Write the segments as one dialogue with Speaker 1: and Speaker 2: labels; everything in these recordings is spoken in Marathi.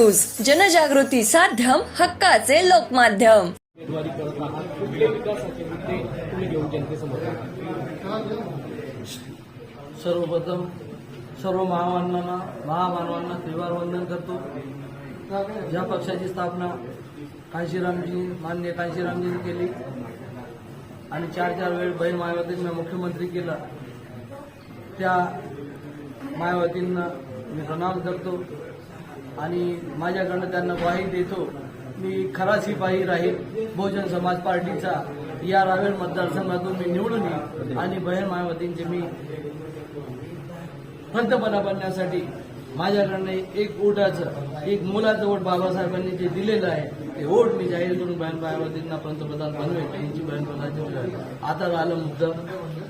Speaker 1: न्यूज. जनजागृती साध्यम हक्काचे लोकमाध्यम.
Speaker 2: सर्वप्रथम सर्व महामानवांना महामानवांना त्रिवार वंदन करतो. ज्या पक्षाची स्थापना कांशीरामजी मान्य कांशीरामजींनी केली आणि चार चार वेळ बहीण मायावतींना मुख्यमंत्री केला त्या मायावतींना मी प्रणाम करतो. आणि माझ्याकडनं त्यांना ग्वाही देतो. मी खरा सिपाही राहील. बहुजन समाज पार्टीचा या रावेर मतदारसंघातून मी निवडून येईल आणि बहीण मायावतींचे मी पंतप्रधान बनण्यासाठी माझ्याकडनं एक ओटाचं एक मुलाचं ओट बाबासाहेबांनी जे दिलेलं आहे ते ओट मी जाहीर करून बहीण मायावतींना पंतप्रधान बनवेल यांची बहीण प्रधानची आता आलं मुद्दा.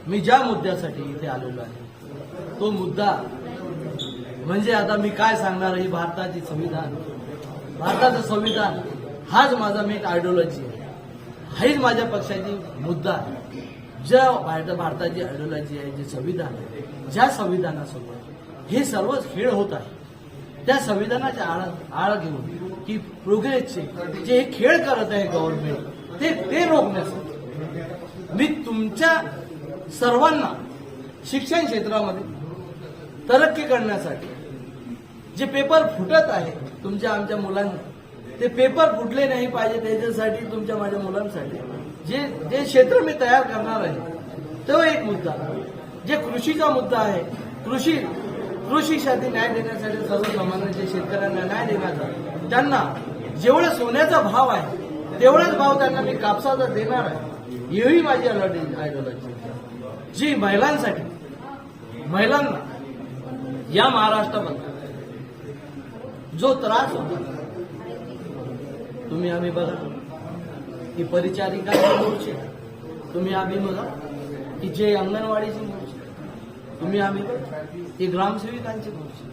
Speaker 2: मी ज्या मुद्द्यासाठी इथे आलेलो आहे तो मुद्दा म्हणजे आता मी काय सांगणार ही भारताची संविधान. भारताचं संविधान हाच माझा मेन आयडिओलॉजी आहे. हाच माझ्या पक्षाची मुद्दा आहे. ज्या भारत भारताची आयडिओलॉजी आहे जे संविधान आहे ज्या संविधानासोबत हे सर्व खेळ होत आहे. त्या संविधानाच्या आळा आळ घेऊन की प्रोग्रेसचे जे हे खेळ करत आहे गव्हर्नमेंट ते ते रोखण्यासाठी मी तुमच्या सर्वांना शिक्षण क्षेत्रामध्ये तरक्की करण्यासाठी. जे पेपर फुटत आहे तुमच्या आमच्या मुलांना ते पेपर फुटले नाही पाहिजे त्याच्यासाठी तुमच्या माझ्या मुलांसाठी जे जे क्षेत्र मी तयार करणार आहे तो एक मुद्दा. जे कृषीचा मुद्दा आहे कृषी कृषीसाठी न्याय देण्यासाठी सर्वसामान्य जे शेतकऱ्यांना न्याय देण्याचा त्यांना जेवढं सोन्याचा भाव आहे तेवढाच भाव त्यांना मी कापसाचा देणार आहे. हेही माझी आयडॉलॉजी जी महिलांसाठी महिलांना या महाराष्ट्रामध्ये जो त्रास होता तुम्ही आम्ही बघा. की परिचारिकांची मोर्चे तुम्ही आम्ही बघा. की जे अंगणवाडीचे मोर्चे तुम्ही आम्ही बघा. की ग्रामसेविकांचे मोर्चे.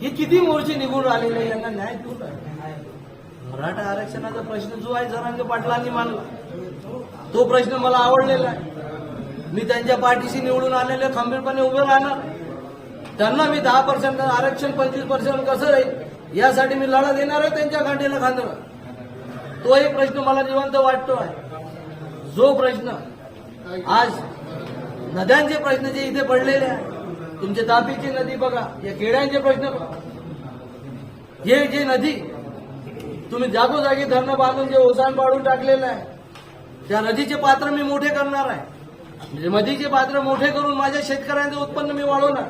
Speaker 2: हे किती मोर्चे निघून राहिलेले यांना न्याय देऊन मराठा आरक्षणाचा प्रश्न जो आहे जरांग पाटलांनी मानला. तो प्रश्न मला आवडलेला आहे. मी त्यांच्या पाठीशी निवडून आलेले खंबीरपणे उभे राहणार. त्यांना मी दहा पर्सेंट आरक्षण पंचवीस पर्सेंट कसं राहील यासाठी मी लढा देणार आहे त्यांच्या गांडीला खांदणार तो एक प्रश्न मला जिवंत वाटतो आहे. जो प्रश्न आज नद्यांचे प्रश्न जे इथे पडलेले आहे तुमचे तापीची नदी बघा या केड्यांचे प्रश्न बघा. हे जे नदी तुम्ही जागोजागी धरणं बांधून जे ओसाण पाडून टाकलेलं आहे त्या नदीचे पात्र मी मोठे करणार आहे. म्हणजे नदीचे पात्र मोठे करून माझ्या शेतकऱ्यांचं उत्पन्न मी वाढवणार.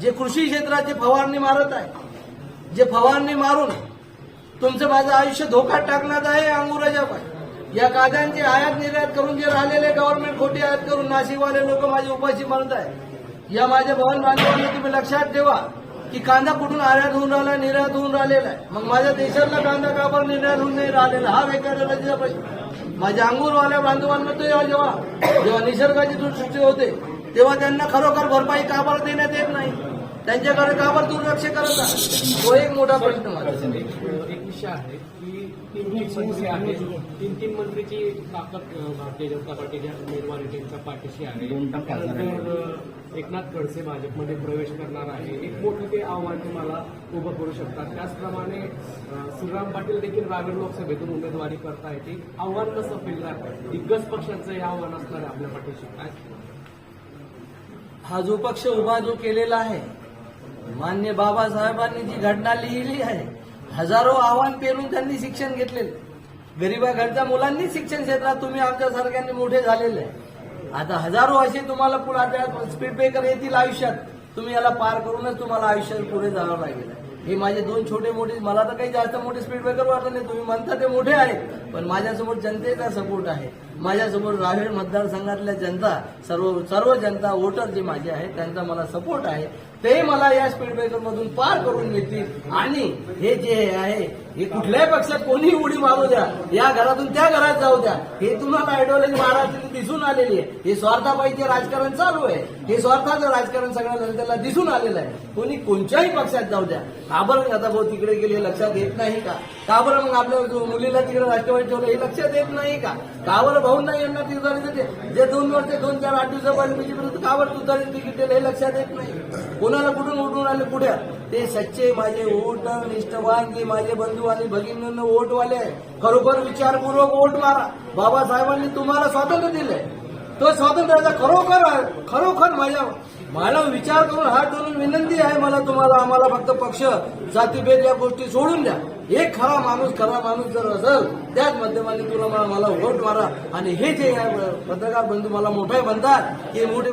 Speaker 2: जे कृषी क्षेत्राची फवारणी मारत आहे जे फवारणी मारून तुमचं माझं आयुष्य धोक्यात टाकण्यात आहे अंगुराच्या पाय या कांद्यांची आयात निर्यात करून जे राहिलेले गव्हर्नमेंट खोटी आयात करून नाशिकवाले लोक माझी उपाशी मारत आहे या माझ्या भवन बांधवांनी तुम्ही लक्षात ठेवा की कांदा कुठून आयात होऊन राहिला निर्यात होऊन राहिलेला आहे. मग माझ्या देशातला कांदा काबर निर्यात होऊन नाही राहिलेला? हा बेकाराचा प्रश्न. माझ्या अंगूरवाल्या बांधवांना तो या जेव्हा जेव्हा निसर्गाची दुसृष्टी होते तेव्हा त्यांना खरोखर भरपाई काबर देण्यात येत नाही? त्यांच्याकडे का बरं दुर्लक्ष करत आहे. तो एक मोठा प्रश्न माझा
Speaker 3: एक एक विषय आहे की तीन तीन मंत्री आहेत. तीन तीन मंत्रीची ताकद भारतीय जनता पार्टीच्या उमेदवार त्यांच्या पाठीशी आहे. त्यानंतर एकनाथ खडसे भाजपमध्ये प्रवेश करणार आहे. एक मोठं ते आव्हान तुम्हाला उभं करू शकतात. त्याचप्रमाणे श्रीराम पाटील देखील रावेर लोकसभेतून उमेदवारी करतायत ते आव्हान कसं पेलणार दिग्गज पक्षांचं हे आव्हान असणार आहे आपल्या पाठीशी. काय
Speaker 2: हा जो पक्ष उभा जो केलेला आहे मान्य बाबासाहेबांनी जी घटना लिहिली आहे हजारो आव्हान पेरून त्यांनी शिक्षण घेतलेलं. गरीबाघरच्या मुलांनी शिक्षण क्षेत्रात तुम्ही आमच्यासारख्यांनी मोठे झालेले आहे. आता हजारो असे तुम्हाला पुढे स्पीड ब्रेकर येतील आयुष्यात. तुम्ही याला पार करूनच तुम्हाला आयुष्यात पुढे जावं लागेल. हे माझे दोन छोटे मोठे मला तर काही जास्त मोठे स्पीड ब्रेकर वाटत नाही. तुम्ही म्हणता ते मोठे आहेत पण माझ्यासमोर जनतेचा सपोर्ट आहे. माझ्यासमोर रावेर मतदारसंघातल्या जनता सर्व सर्व जनता वोटर जे माझे आहेत त्यांचा मला सपोर्ट आहे. ते मला या स्पीड ब्रेकरमधून पार करून घेतील. आणि हे जे आहे हे कुठल्याही पक्षात कोणी उडी मारू द्या. या घरातून त्या घरात जाऊ द्या. हे तुम्हाला आयडिओलॉजी महाराष्ट्रात दिसून आलेली आहे. हे स्वार्थापायीचे राजकारण चालू आहे. हे स्वार्थाचं राजकारण सगळ्या जनतेला दिसून आलेलं आहे. कोणी कोणत्याही पक्षात जाऊ द्या. का बरं आता भाऊ तिकडे गेले लक्षात येत नाही का? का बरं मग आपल्या मुलीला तिकडे राष्ट्रवादी ठेवलं हे लक्षात येत नाही का? का बरं भाऊ नाही यांना तिथं जे दोन वर्ष दोन चार आठ दिवसापासून बीजेपी का बरं तुतारी तिकीट दिलं हे लक्षात येत नाही? कोणाला कुठून उठून आले पुढे? ते सच्चे माझे वोट निष्ठवान जे माझे बंधू आणि भगिनींना वोटवाले खरोखर विचारपूर्वक वोट मारा. बाबासाहेबांनी तुम्हाला स्वातंत्र्य दिले तो स्वातंत्र्याचा खरोखर खरोखर माझ्या मला विचार करून हात धरून विनंती आहे मला तुम्हाला आम्हाला फक्त पक्ष जातीभेद या गोष्टी सोडून द्या. एक खरा माणूस खरा माणूस जर असेल त्याच माध्यमाने तुला मला वोट मारा. आणि हे जे आहे, पत्रकार बंधू मला मोठे म्हणतात की मोठे